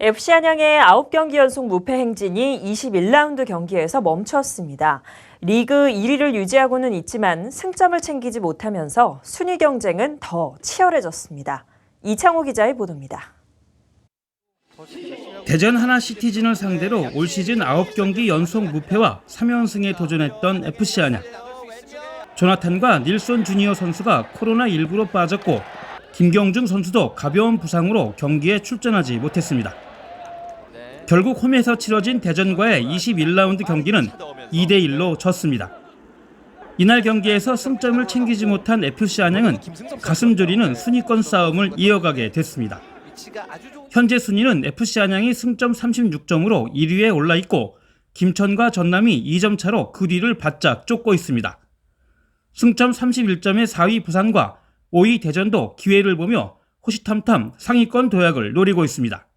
FC 안양의 9경기 연속 무패 행진이 21라운드 경기에서 멈췄습니다. 리그 1위를 유지하고는 있지만 승점을 챙기지 못하면서 순위 경쟁은 더 치열해졌습니다. 이창호 기자의 보도입니다. 대전 하나 시티즌을 상대로 올 시즌 9경기 연속 무패와 3연승에 도전했던 FC 안양. 조나탄과 닐손 주니어 선수가 코로나19로 빠졌고 김경중 선수도 가벼운 부상으로 경기에 출전하지 못했습니다. 결국 홈에서 치러진 대전과의 21라운드 경기는 2대 1로 졌습니다. 이날 경기에서 승점을 챙기지 못한 FC 안양은 가슴 졸이는 순위권 싸움을 이어가게 됐습니다. 현재 순위는 FC 안양이 승점 36점으로 1위에 올라 있고 김천과 전남이 2점 차로 그 뒤를 바짝 쫓고 있습니다. 승점 31점의 4위 부산과 5위 대전도 기회를 보며 호시탐탐 상위권 도약을 노리고 있습니다.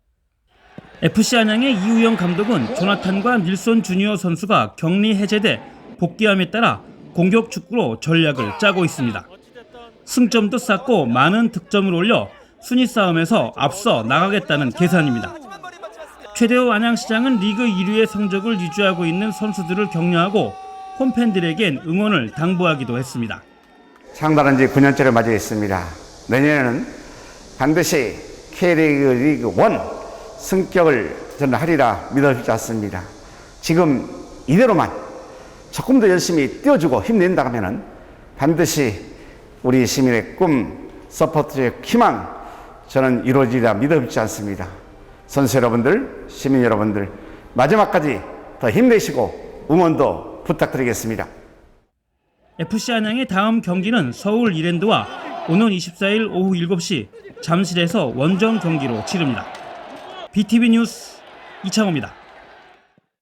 FC 안양의 이우영 감독은 조나탄과 닐손 주니어 선수가 격리 해제돼 복귀함에 따라 공격 축구로 전략을 짜고 있습니다. 승점도 쌓고 많은 득점을 올려 순위 싸움에서 앞서 나가겠다는 계산입니다. 최대호 안양시장은 리그 1위의 성적을 유지하고 있는 선수들을 격려하고 홈팬들에겐 응원을 당부하기도 했습니다. 창단한 지 9년째를 맞이했습니다. 내년에는 반드시 K리그 리그 1 승격을 저는 하리라 믿어지지 않습니다. 지금 이대로만 조금 더 열심히 뛰어주고 힘낸다 하면은 반드시 우리 시민의 꿈, 서포트의 희망 저는 이루어지리라 믿어지지 않습니다. 선수 여러분들, 시민 여러분들 마지막까지 더 힘내시고 응원도 부탁드리겠습니다. FC 안양의 다음 경기는 서울 이랜드와 오는 24일 오후 7시 잠실에서 원정 경기로 치릅니다. BTV 뉴스 이창호입니다.